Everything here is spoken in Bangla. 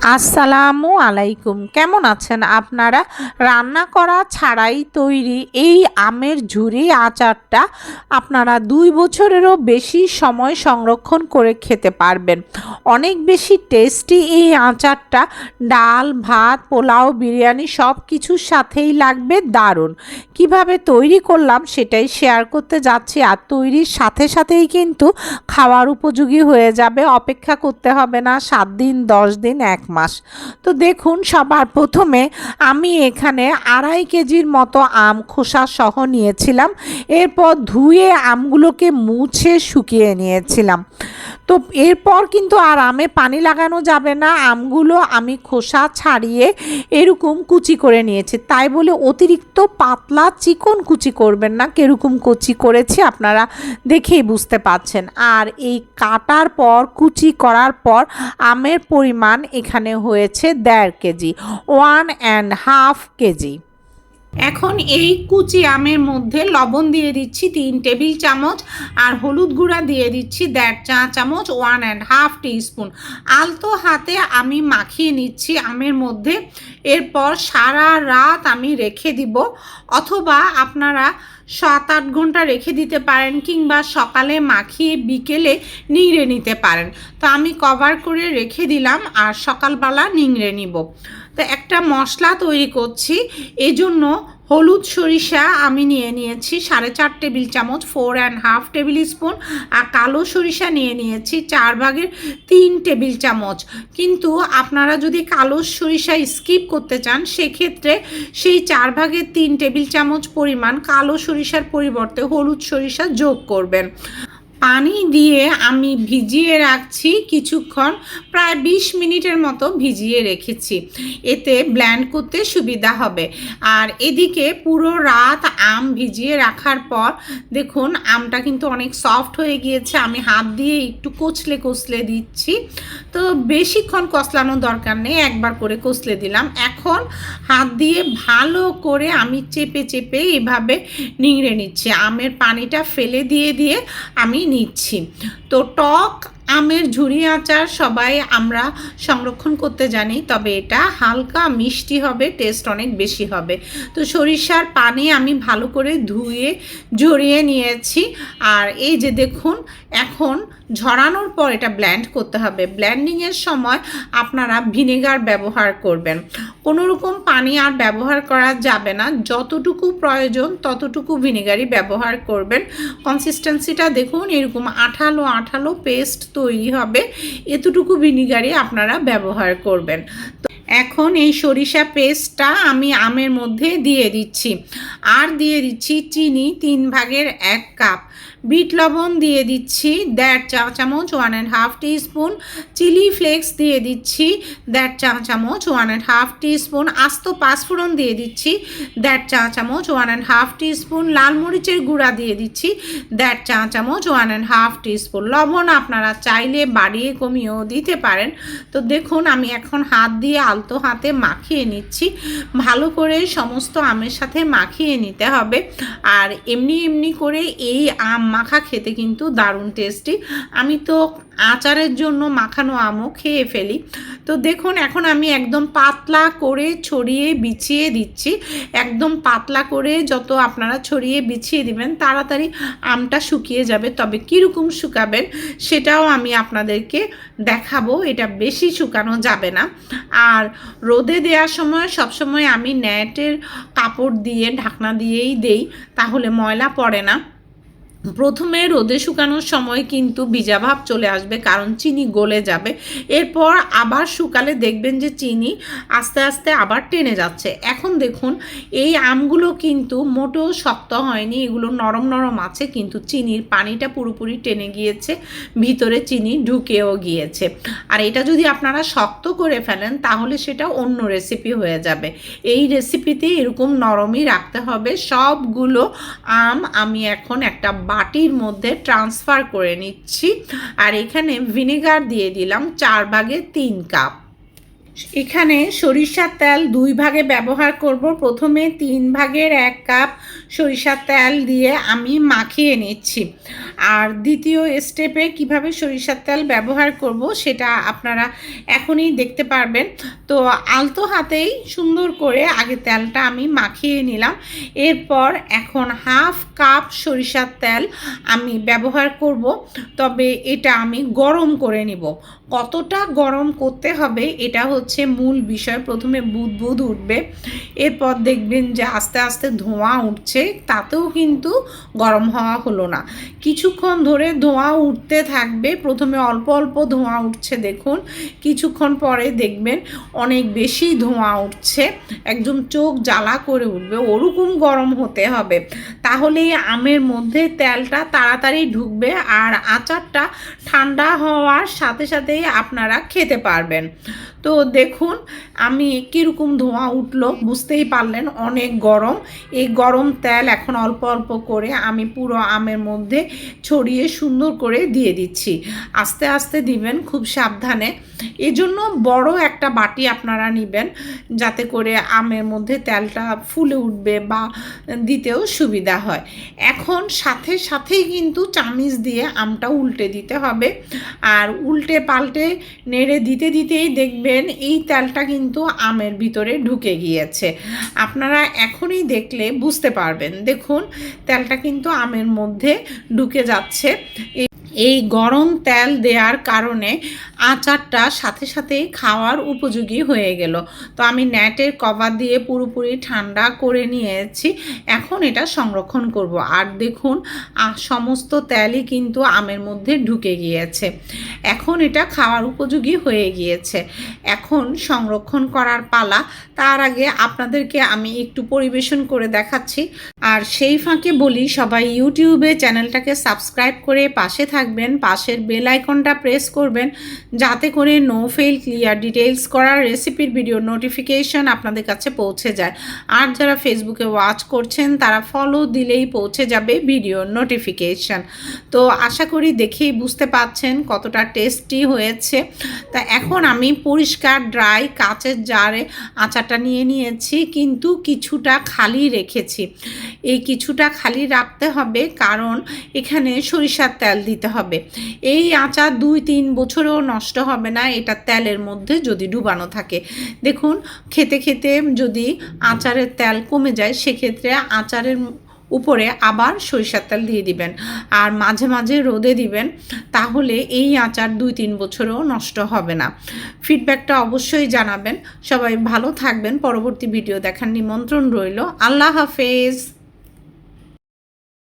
আসসালামু আলাইকুম। কেমন আছেন আপনারা? রান্না করা, ছাড়াই তৈরি এই আমের ঝুরি আচারটা আপনারা দুই বছরেরও বেশি সময় সংরক্ষণ করে খেতে পারবেন। অনেক বেশি টেস্টি এই আচারটা। ডাল, ভাত, পোলাও, বিরিয়ানি সব কিছুর সাথেই লাগবে, দারুণ। কীভাবে তৈরি করলাম সেটাই শেয়ার করতে যাচ্ছি আর তৈরির সাথে সাথেই কিন্তু খাওয়ার উপযোগী হয়ে যাবে। অপেক্ষা করতে হবে না, সাত দিন, দশ দিন, এক মাস। তো দেখুন, সবার প্রথমে আমি এখানে আড়াই কেজির মতো আম খোসা সহ নিয়েছিলাম। এরপর ধুয়ে আমগুলোকে মুছে শুকিয়ে নিয়েছিলাম। তো এরপর কিন্তু আর আমে পানি লাগানো যাবে না। আমগুলো আমি খোসা ছাড়িয়ে এরকম কুচি করে নিয়েছি। তাই বলে অতিরিক্ত পাতলা চিকন কুচি করবেন না। কীরকম কুচি করেছি আপনারা দেখেই বুঝতে পাচ্ছেন আর এই কাটার পর, কুচি করার পর, আমের পরিমাণ এখানে হয়েছে দেড় KG, one and half KG. এখন এই কুচি আমের মধ্যে লবণ দিয়ে দিচ্ছি তিন টেবিল চামচ আর হলুদ গুঁড়া দিয়ে দিচ্ছি দেড় চা চামচ, ওয়ান অ্যান্ড হাফ টিস্পুন। আলতো হাতে আমি মাখিয়ে নিচ্ছি আমের মধ্যে। এরপর সারা রাত আমি রেখে দিব। অথবা আপনারা সাত আট ঘণ্টা রেখে দিতে পারেন কিংবা সকালে মাখিয়ে বিকেলে নিংড়ে নিতে পারেন। তো আমি কভার করে রেখে দিলাম আর সকালবেলা নিংড়ে নিব। তো একটা মশলা তৈরি করছি। এজন্য হলুদ সরিষা আমি নিয়ে নিয়েছি, সাড়ে চার টেবিল চামচ four and half tablespoon আর কালো সরিষা নিয়ে নিয়েছি, চার ভাগের তিন টেবিল চামচ। কিন্তু আপনারা যদি কালো সরিষা স্কিপ করতে চান, সেক্ষেত্রে সেই চার ভাগের তিন টেবিল চামচ পরিমাণ কালো সরিষার পরিবর্তে হলুদ সরিষা যোগ করবেন। পানি দিয়ে আমি ভিজিয়ে রাখছি কিছুক্ষণ, প্রায় বিশ মিনিটের মতো ভিজিয়ে রেখেছি। এতে ব্ল্যান্ড করতে সুবিধা হবে। আর এদিকে পুরো রাত আম ভিজিয়ে রাখার পর, দেখুন, আমটা কিন্তু অনেক সফট হয়ে গিয়েছে। আমি হাত দিয়ে একটু কচলে কচলে দিচ্ছি। তো বেশিক্ষণ কচলানোর দরকার নেই, একবার করে কচলে দিলাম। এখন হাত দিয়ে ভালো করে আমি চেপে চেপে এভাবে নিংড়ে নিচ্ছি। আমের পানিটা ফেলে দিয়ে দিয়ে আমি নিচ্ছি। তো টক আমের ঝুরি আচার সবাই আমরা সংরক্ষণ করতে জানি, তবে এটা হালকা মিষ্টি হবে টেস্ট অনেক বেশি হবে। তো সরিষার পানি আমি ভালো করে ধুয়ে, ঝরিয়ে নিয়েছি। আর এই যে দেখুন, এখন ঝরানোর পর এটা ব্ল্যান্ড করতে হবে। ব্ল্যান্ডিংয়ের সময় আপনারা ভিনেগার ব্যবহার করবেন। কোনো রকম পানি আর ব্যবহার করা যাবে না। যতটুকু প্রয়োজন, ততটুকু ভিনেগারই ব্যবহার করবেন। কনসিস্টেন্সিটা দেখুন, এরকম আঠালো আঠালো পেস্ট তৈরি হবে, এতটুকু ভিনিগারই আপনারা ব্যবহার করবেন। এখন এই সরিষা পেস্টটা আমি আমের মধ্যে দিয়ে দিচ্ছি। আর দিয়ে দিচ্ছি চিনি তিন ভাগের এক কাপ। বিট লবণ দিয়ে দিচ্ছি, দেড় চা চামচ one and half spoon chilli flakes দিয়ে দিচ্ছি, দেড় চা চামচ one and half teaspoon আস্ত পাঁচফোড়ন দিয়ে দিচ্ছি, দেড় চা চামচ one and half teaspoon লাল মরিচের গুঁড়া দিয়ে দিচ্ছি, দেড় চা চামচ ওয়ান অ্যান্ড হাফ স্পুন লবণ আপনারা চাইলে বাড়িয়ে কমিয়েও দিতে পারেন। তো দেখুন, আমি এখন হাত দিয়ে আলতো হাতে মাখিয়ে নিচ্ছি। ভালো করে সমস্ত আমের সাথে মাখিয়ে নিতে হবে। আর এমনি এমনি করে এই আম মাখা খেতে কিন্তু দারুণ টেস্টি আমি তো আচারের জন্য মাখানো আমও খেয়ে ফেলি। তো দেখুন, এখন আমি একদম পাতলা করে ছড়িয়ে বিছিয়ে দিচ্ছি। একদম পাতলা করে যত আপনারা ছড়িয়ে বিছিয়ে দিবেন, তাড়াতাড়ি আমটা শুকিয়ে যাবে। তবে কীরকম শুকাবেন সেটাও আমি আপনাদেরকে দেখাবো। এটা বেশি শুকানো যাবে না। আর রোদে দেওয়ার সময় সবসময় আমি নেটের কাপড় দিয়ে, ঢাকনা দিয়েই দেই, তাহলে ময়লা পড়ে না। প্রথমে রোদে শুকানোর সময় কিন্তু ভিজাভাব চলে আসবে, কারণ চিনি গলে যাবে। এরপর আবার শুকালে দেখবেন যে চিনি আস্তে আস্তে আবার টেনে যাচ্ছে। এখন দেখুন, এই আমগুলো কিন্তু মোটেও শক্ত হয়নি, এগুলো নরম নরম আছে, কিন্তু চিনির পানিটা পুরোপুরি টেনে গিয়েছে, ভিতরে চিনি ঢুকেও গিয়েছে। আর এটা যদি আপনারা শক্ত করে ফেলেন, তাহলে সেটা অন্য রেসিপি হয়ে যাবে। এই রেসিপিতে এরকম নরমই রাখতে হবে। সবগুলো আম আমি এখন একটা বাটির মধ্যে ট্রান্সফার করে নিচ্ছি। আর এখানে ভিনেগার দিয়ে দিলাম চার ভাগে তিন কাপ এখানে সরিষার তেল দুই ভাগে ব্যবহার করব। প্রথমে তিন ভাগের এক কাপ সরিষার তেল দিয়ে আমি মাখিয়ে নিচ্ছি। আর দ্বিতীয় স্টেপে কীভাবে সরিষার তেল ব্যবহার করব সেটা আপনারা এখনই দেখতে পারবেন। তো আলতো হাতেই সুন্দর করে আগে তেলটা আমি মাখিয়ে নিলাম। এরপর এখন হাফ কাপ সরিষার তেল আমি ব্যবহার করব। তবে এটা আমি গরম করে নিব। কতটা গরম করতে হবে এটা হচ্ছে মূল বিষয়। প্রথমে বুদ বুদ উঠবে, এরপর দেখবেন যে আস্তে আস্তে ধোঁয়া উঠছে, তাতেও কিন্তু গরম হওয়া হলো না। কিছুক্ষণ ধরে ধোঁয়া উঠতে থাকবে, প্রথমে অল্প অল্প ধোঁয়া উঠছে দেখুন, কিছুক্ষণ পরে দেখবেন অনেক বেশি ধোঁয়া উঠছে, একদম চোখ জ্বালা করে উঠবে, ওরকম গরম হতে হবে। তাহলেই আমের মধ্যে তেলটা তাড়াতাড়ি ঢুকবে আর আচারটা ঠান্ডা হওয়ার সাথে সাথেই আপনারা খেতে পারবেন। তো দেখুন, আমি কীরকম ধোঁয়া উঠল বুঝতেই পারলেন, অনেক গরম। এই গরম তেল এখন অল্প অল্প করে আমি পুরো আমের মধ্যে ছড়িয়ে সুন্দর করে দিয়ে দিচ্ছি। আস্তে আস্তে দিবেন খুব সাবধানে। এজন্য বড় একটা বাটি আপনারা নেবেন, যাতে করে আমের মধ্যে তেলটা ফুলে উঠবে বা দিতেও সুবিধা হয়। এখন সাথে সাথেই কিন্তু চামিচ দিয়ে আমটা উল্টে দিতে হবে। আর উল্টে পাল্টে নেড়ে দিতে দিতেই দেখবেন এই তেলটা কিন্তু আমের ভিতরে ঢুকে গিয়েছে। আপনারা এখনই দেখলে বুঝতে পারবেন। দেখুন, তেলটা কিন্তু আমের মধ্যে ঢুকে যাচ্ছে। এই গরম তেল দেওয়ার কারণে আচারটা সাথে সাথেই খাওয়ার উপযোগী হয়ে গেল। তো আমি নেটের কভার দিয়ে পুরোপুরি ঠান্ডা করে নিয়েছি। এখন এটা সংরক্ষণ করব। আর দেখুন সমস্ত তেলই কিন্তু আমের মধ্যে ঢুকে গিয়েছে। এখন এটা খাওয়ার উপযোগী হয়ে গিয়েছে। এখন সংরক্ষণ করার পালা। তার আগে আপনাদেরকে আমি একটু পরিবেশন করে দেখাচ্ছি। আর সেই ফাঁকে বলি, সবাই ইউটিউবে চ্যানেলটাকে সাবস্ক্রাইব করে পাশে থাকবেন, পাশের বেল আইকনটা প্রেস করবেন, যাতে করে নো ফেল ক্লিয়ার ডিটেলস করার রেসিপির ভিডিও নোটিফিকেশন আপনাদের কাছে পৌঁছে যায়। আর যারা ফেসবুকে ওয়াচ করছেন, তারা ফলো দিলেই পৌঁছে যাবে ভিডিও নোটিফিকেশন তো আশা করি দেখেই বুঝতে পাচ্ছেন কতটা টেস্টি হয়েছে। তা এখন আমি পরিষ্কার ড্রাই কাচের জারে আচারটা নিয়ে নিয়েছি, কিন্তু কিছুটা খালি রেখেছি। এই কিছুটা খালি রাখতে হবে, কারণ এখানে সরিষার তেল দিতে হবে। এই আচার দুই তিন বছরেও নষ্ট হবে না, এটা তেলের মধ্যে যদি ডুবানো থাকে। দেখুন, খেতে খেতে যদি আচারের তেল কমে যায়, সেক্ষেত্রে আচারের উপরে আবার সরিষার তেল দিয়ে দিবেন। আর মাঝে মাঝে রোদে দিবেন, তাহলে এই আচার দুই তিন বছরও নষ্ট হবে না। ফিডব্যাকটা অবশ্যই জানাবেন। সবাই ভালো থাকবেন। পরবর্তী ভিডিও দেখার নিমন্ত্রণ রইল। আল্লাহ হাফেজ।